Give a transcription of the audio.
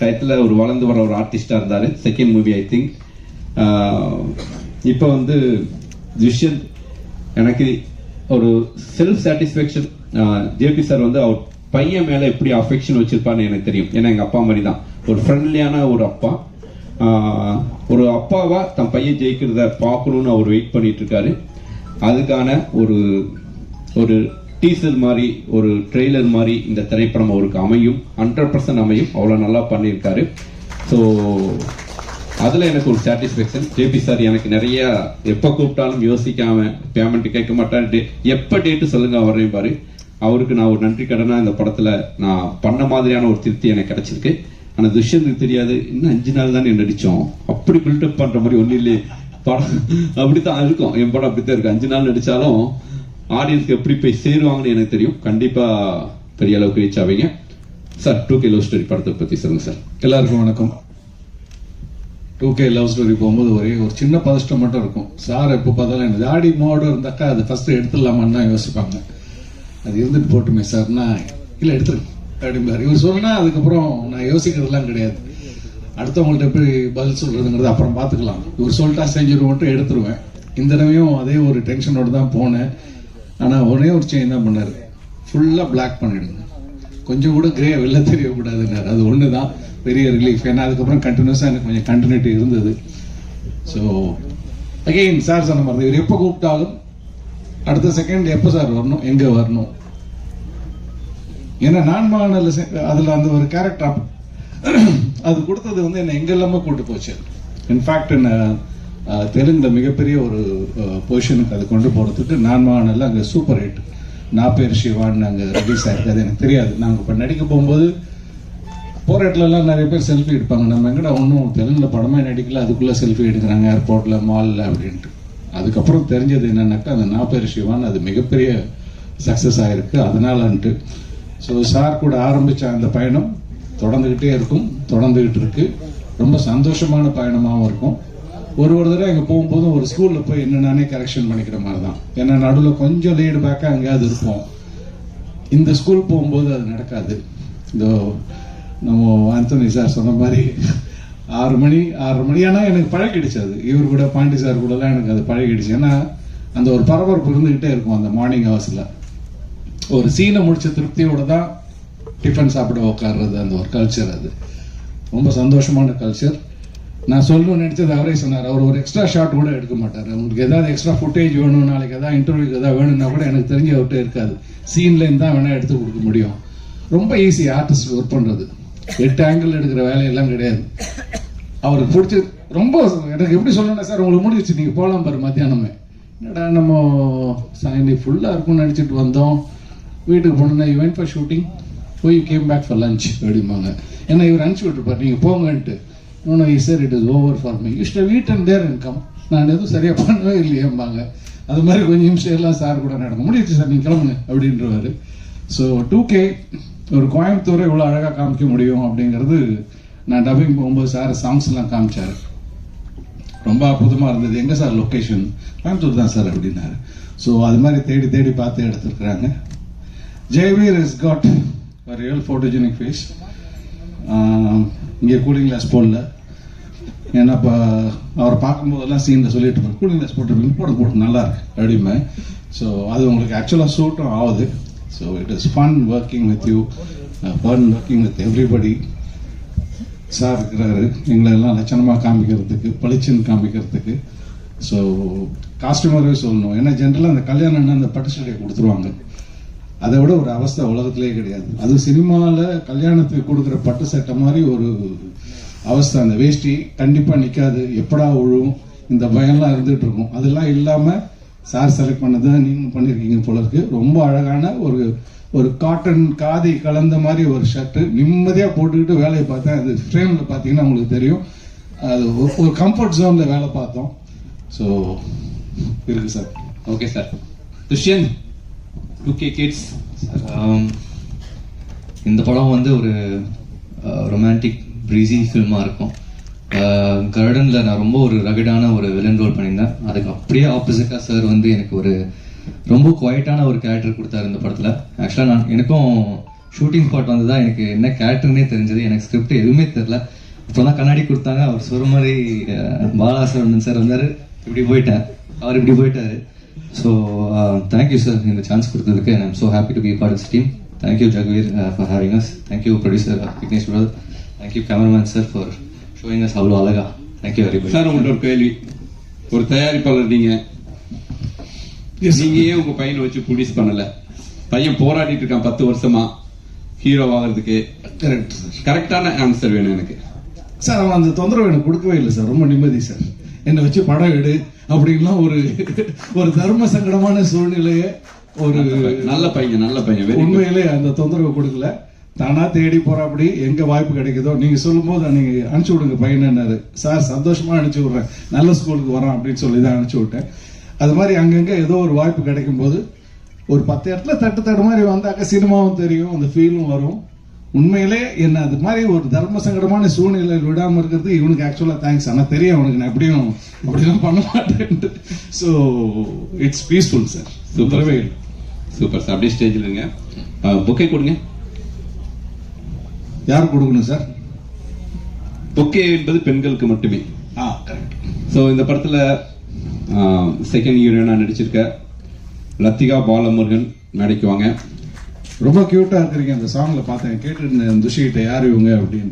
டயத்தில் ஒரு வளர்ந்து வர ஒரு ஆர்டிஸ்டாக இருந்தார். செகண்ட் மூவி ஐ திங்க் இப்போ வந்து துஷ்யந்த் எனக்கு ஒரு செல்ஃப் சாட்டிஸ்ஃபேக்ஷன் ஜேபி சார் வந்து அவர் பையன் மேலே எப்படி அஃபெக்ஷன் வச்சிருப்பான்னு எனக்கு தெரியும். ஏன்னா எங்கள் அப்பா மாதிரி தான் ஒரு ஃப்ரெண்ட்லியான ஒரு அப்பா. ஒரு அப்பாவா தன் பையன் ஜெயிக்கிறத பார்க்கணும்னு அவர் வெயிட் பண்ணிட்டு இருக்காரு. அதுக்கான ஒரு ஒரு டீசர் மாதிரி ஒரு ட்ரெய்லர் மாதிரி இந்த திரைப்படம் அவருக்கு அமையும். ஹண்ட்ரட் பர்சன்ட் அமையும். அவ்வளோ நல்லா பண்ணியிருக்காரு. ஸோ அதில் எனக்கு ஒரு சாட்டிஸ்ஃபேக்ஷன் ஜேபி சார் எனக்கு நிறைய எப்போ கூப்பிட்டாலும் யோசிக்காம பேமெண்ட் கேட்க மாட்டேன் டே எப்போ டேட்டு சொல்லுங்க அவரையும் பாரு. அவருக்கு நான் ஒரு நன்றி கடனாக இந்த படத்தில் நான் பண்ண மாதிரியான ஒரு திருப்தி எனக்கு கிடைச்சிருக்கு. ஆனால் துஷ்யந்துக்கு தெரியாது. இன்னும் அஞ்சு நாள் தானே நடித்தோம் அப்படி பில்டப் பண்ணுற மாதிரி ஒன்றும் இல்லையே. படம் அப்படித்தான் இருக்கும். என் படம் அப்படித்தான் இருக்கு அஞ்சு நாள் நடித்தாலும் ஆடியன்ஸ்க்கு எப்படி போய் சேருவாங்கன்னு எனக்கு தெரியும். கண்டிப்பா பெரிய அளவுக்கு ரீச் ஆவீங்க. Sir two K love story படத்தை பத்தி சொல்லுங்க சார் எல்லாருக்கும் வணக்கம். டூ கே லவ் ஸ்டோரி போகும்போது ஒரே ஒரு சின்ன பதஷ்டம் மட்டும் இருக்கும். சார் எப்போ பார்த்தாலும் எனக்கு ஆடி மோடு இருந்தாக்கா அது ஃபர்ஸ்ட் எடுத்துடலாமான்னு தான் யோசிப்பாங்க. அது இருந்துட்டு போட்டுமே சார்னா இல்லை எடுத்துருங்க அப்படிம்பார். இவர் சொன்னா அதுக்கப்புறம் நான் யோசிக்கிறதுலாம் கிடையாது. அடுத்தவங்கள்ட்ட எப்படி பதில் சொல்றதுங்கிறது அப்புறம் பார்த்துக்கலாம். இவர் சொல்லிட்டா செஞ்சிருவோன்ட்டு எடுத்துருவேன். இந்த தடவையும் அதே ஒரு டென்ஷனோடு தான் போனேன். ஆனால் ஒரே ஒரு செயின் தான் பண்ணாரு. ஃபுல்லாக பிளாக் பண்ணிடுங்க. கொஞ்சம் கூட கிரே வெளில தெரியக்கூடாதுன்னார். அது ஒன்று தான் பெரிய ரிலீஃப் ஏன்னா அதுக்கப்புறம் கண்டினியூஸாக எனக்கு கொஞ்சம் கண்டினியூட்டி இருந்தது. ஸோ அகெயின் சார் சொன்ன மாதிரி இவர் எப்போ கூப்பிட்டாலும் அடுத்த செகண்ட் எப்போ சார் வரணும்? எங்கே வரணும்? ஏன்னா நான் மகனில் அதில் அந்த ஒரு கேரக்டர் அது கொடுத்தது வந்து என்னை எங்கெல்லாமோ கூட்டு போச்சு. இன்ஃபேக்ட் என்ன தெலுங்கில் மிகப்பெரிய ஒரு பொசிஷனுக்கு அதை கொண்டு போகிறதுக்கு நான் மகனில் அங்கே சூப்பர் ஹிட் நான் பேர் சிவான்னு அங்கே ரிலீஸ் ஆயிருக்கு அது எனக்கு தெரியாது. நாங்கள் இப்போ நடிக்க போகும்போது போகிற இடத்துலலாம் நிறைய பேர் செல்ஃபி எடுப்பாங்க. நம்ம எங்கடா ஒன்றும் தெலுங்கில் படமே நடிக்கல அதுக்குள்ளே செல்ஃபி எடுக்கிறாங்க ஏர்போர்ட்டில் மாலில் அப்படின்ட்டு. அதுக்கப்புறம் தெரிஞ்சது என்னன்னாக்கா அந்த நான் பேர் அது மிகப்பெரிய சக்ஸஸ் ஆகிருக்கு அதனாலன்ட்டு. ஸோ சார் கூட ஆரம்பித்த அந்த பயணம் தொடர்ந்துக்கிட்டே இருக்கும் தொடர்ந்துக்கிட்டு இருக்கு. ரொம்ப சந்தோஷமான பயணமாகவும் இருக்கும். ஒரு ஒரு தடவை அங்கே போகும்போதும் ஒரு ஸ்கூலில் போய் என்னென்னே கரெக்ஷன் பண்ணிக்கிற மாதிரி தான் ஏன்னா நடுவில் கொஞ்சம் லீடு பேக்காக எங்கேயாவது இருப்போம். இந்த ஸ்கூல் போகும்போது அது நடக்காது. இதோ நம்ம ஆந்தோனி சார் சொன்ன மாதிரி ஆறு மணி ஆறு மணி ஆனால் எனக்கு பழகிடுச்சு அது. இவர் கூட பாண்டி சார் கூடலாம் எனக்கு அது பழகிடுச்சு. ஏன்னா அந்த ஒரு பரபரப்பு இருந்துக்கிட்டே இருக்கும் அந்த மார்னிங் ஹவர்ஸில் ஒரு சீனை முடிச்ச திருப்தியோடு தான் டிஃபன் சாப்பிட உட்கார்றது அந்த ஒரு கல்ச்சர் அது. ரொம்ப சந்தோஷமான கல்ச்சர் நான் சொல்லணும்னு நினைச்சது அவரே சொன்னார். அவர் ஒரு எக்ஸ்ட்ரா ஷாட் கூட எடுக்க மாட்டார். உங்களுக்கு ஏதாவது எக்ஸ்ட்ரா ஃபுட்டேஜ் வேணும் நாளைக்கு ஏதாவது இன்டர்வியூக்கு ஏதாவது வேணும்னா கூட எனக்கு தெரிஞ்ச அவர்கிட்ட இருக்காது. சீன்லேருந்து தான் வேணால் எடுத்து கொடுக்க முடியும். ரொம்ப ஈஸி ஆர்டிஸ்ட் ஒர்க் பண்ணுறது எட்டு ஆங்கிள் எடுக்கிற வேலையெல்லாம் கிடையாது. அவருக்கு பிடிச்சி ரொம்ப எனக்கு எப்படி சொல்லணும்னா சார் உங்களுக்கு முடிஞ்சிச்சு நீங்கள் போகலாம் பாரு மத்தியானமே. என்னடா நம்ம சாயந்தி ஃபுல்லாக இருக்கும்னு நினச்சிட்டு வந்தோம். வீட்டுக்கு போனோம்னா யூ ஃபார் ஷூட்டிங் போய் கேம் பேக் ஃபார் லஞ்ச் அப்படிம்பாங்க. ஏன்னா இவர் அனுப்பிச்சி விட்டுருப்பார். நீங்கள் போங்கன்ட்டு. No E sir it is over for me இஷ்ட வீட் அண்ட் தேர் இன்கம் நான் எதுவும் சரியாக பண்ணவே இல்லையேம்பாங்க. அது மாதிரி கொஞ்சம் நிமிஷம் எல்லாம் சார் கூட நடக்கும் முடியுது சார் நீங்கள் கிளம்புங்க அப்படின்றவாரு. ஸோ டூ கே ஒரு கோயம்புத்தூரை இவ்வளோ அழகாக காமிக்க முடியும் அப்படிங்கிறது நான் டப்பிங் போகும்போது சார் சாங்ஸ்லாம் காமிச்சார். ரொம்ப அற்புதமாக இருந்தது. எங்கே சார் லொக்கேஷன் கோயம்புத்தூர் தான் சார் அப்படின்னாரு. ஸோ அது மாதிரி தேடி தேடி பார்த்து எடுத்துருக்குறாங்க. Jaiveer is got real photogenic face இங்கே கூலிங் கிளாஸ் போடல. ஏன்னா இப்போ அவரை பார்க்கும்போதெல்லாம் சீனில் சொல்லிட்டு இருப்பேன் கூலிங் கிளாஸ் போட்டுருப்பீங்க போட போட்டு நல்லா இருக்கு அப்படிமே ஸோ அது உங்களுக்கு ஆக்சுவலாக சூட்டும் ஆகுது. So it is fun working with you fun working with everybody sir இருக்கிறாரு. எங்களை எல்லாம் லட்சணமாக காமிக்கிறதுக்கு பளிச்சுன்னு காமிக்கிறதுக்கு. ஸோ காஸ்டியூமரே சொல்லணும். ஏன்னா ஜென்ரலாக அந்த கல்யாணம்னா அந்த பட்டு சட்டையை கொடுத்துருவாங்க. அதை விட ஒரு அவஸ்தை உலகத்திலே கிடையாது. அது சினிமாவில் கல்யாணத்துக்கு கொடுக்குற பட்டு சட்டை மாதிரி ஒரு அவஸ்தை. அந்த வேஷ்டி கண்டிப்பாக நிற்காது எப்படா உழுவும்? இந்த பயம்லாம் இருந்துகிட்டு இருக்கும். அதெல்லாம் இல்லாமல் சார் செலக்ட் பண்ணதான் நீங்கள் பண்ணியிருக்கீங்க போல இருக்கு. ரொம்ப அழகான ஒரு ஒரு காட்டன் காதி கலந்த மாதிரி ஒரு ஷர்ட்டு நிம்மதியாக போட்டுக்கிட்டு வேலையை பார்த்தேன். அது ஃப்ரேமில் பார்த்தீங்கன்னா உங்களுக்கு தெரியும். அது ஒரு- ஒரு கம்ஃபர்ட் ஜோனில் வேலை பார்த்தோம். ஸோ இருக்கு sir. Okay sir Dushyant two K kids இந்த படம் வந்து ஒரு ரொமான்டிக் ப்ரீஸி ஃபில்மாக இருக்கும். Uh, கர்டனில் நான் ரொம்ப ஒரு ரகடான ஒரு வில்லன் ரோல் பண்ணியிருந்தேன். அதுக்கு அப்படியே ஆப்போசிட்டாக சார் வந்து எனக்கு ஒரு ரொம்ப குவைட்டான ஒரு கேரக்டர் கொடுத்தாரு இந்த படத்தில். ஆக்சுவலாக நான் எனக்கும் ஷூட்டிங் ஸ்பாட் வந்து தான் எனக்கு என்ன கேரக்டர்னே தெரிஞ்சது. எனக்கு ஸ்கிரிப்ட் எதுவுமே தெரில. இப்போ தான் கண்ணாடி கொடுத்தாங்க. அவர் சொல்கிற மாதிரி அஹ், சார் வந்தார். இப்படி போயிட்டேன். அவர் இப்படி போயிட்டாரு. ஸோ தேங்க்யூ சார் இந்த சான்ஸ் கொடுத்ததுக்கு I'm so happy to be part of team thank you Jagveer for having us thank you producer Vignesh brother thank you cameraman sir for showing us அவ்வளோ அழகா தேங்க்யூ வெரி மச் சார் உங்கள்ட்ட ஒரு கேள்வி. ஒரு தயாரிப்பாளர் நீங்க. நீங்க ஏன் உங்க பையனை வச்சு ப்ரொடியூஸ் பண்ணல. பையன் போராடிட்டு இருக்கான் பத்து வருஷமா. ஹீரோ ஆகிறதுக்கு. கரெக்ட் கரெக்டான ஆன்சர் வேணும் எனக்கு. சார் அவன் அந்த தொந்தரவு எனக்கு கொடுக்கவே இல்லை சார் ரொம்ப நிம்மதி சார் என்னை வச்சு படம் எடு அப்படின்லாம் ஒரு ஒரு தர்ம சங்கடமான சூழ்நிலையை ஒரு நல்ல பையன் நல்ல பையன் உண்மையிலே அந்த தொந்தரவு கொடுக்கல. தானா தேடி போறாப்படி எங்க வாய்ப்பு கிடைக்குதோ நீங்க சொல்லும்போது நீங்க அனுப்பிச்சு விடுங்க பையனாரு சார் சந்தோஷமா அனுப்பிச்சு விடுறேன். நல்ல ஸ்கூலுக்கு வரான் அப்படின்னு சொல்லி தான் அனுப்பிச்சு விட்டேன். அது மாதிரி அங்கங்க ஏதோ ஒரு வாய்ப்பு கிடைக்கும் போது ஒரு பத்து இடத்துல தட்டு தட்டு மாதிரி வந்தாக்க சினிமாவும் தெரியும் அந்த ஃபீலும் வரும். உண்மையிலே என்ன அது மாதிரி ஒரு தர்ம சங்கடமான சூழ்நிலையில் விடாம இருக்கிறது இவனுக்கு ஆக்சுவலா தேங்க்ஸ் ஆனா தெரியும் அவனுக்கு நான் எப்படியும் அப்படிலாம் பண்ண மாட்டேன்ட்டு. ஸோ இட்ஸ் பீஸ்ஃபுல் சார் இல்லை சூப்பர் சார் அப்படியே ஸ்டேஜில் இருங்க. புக்கே கொடுங்க. யார் கொடுக்கணும் சார் புக்கே என்பது பெண்களுக்கு மட்டுமே. ஆ கரெக்ட் ஸோ இந்த படத்துல செகண்ட் ஹீரோயினா நடிச்சிருக்க லத்திகா பாலமுருகன் மேடைக்கு வாங்க ரொம்ப கியூட்டா இருக்கிறீங்க அந்த சாங்ல பார்த்தேன். கேட்டு துஷிகிட்ட யார் இவங்க? அப்படின்னு.